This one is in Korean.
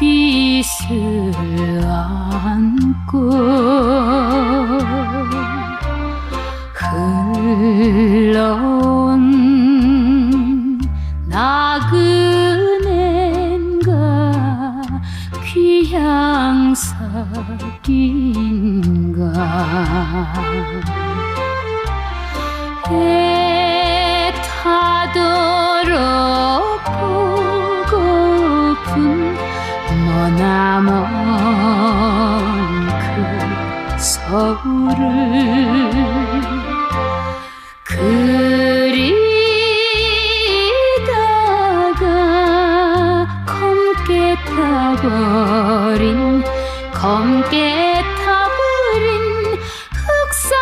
빛을 안고 흘러온 나그네인가 귀향살인가 머나먼 그 서울을 그리다가 검게 타버린 검게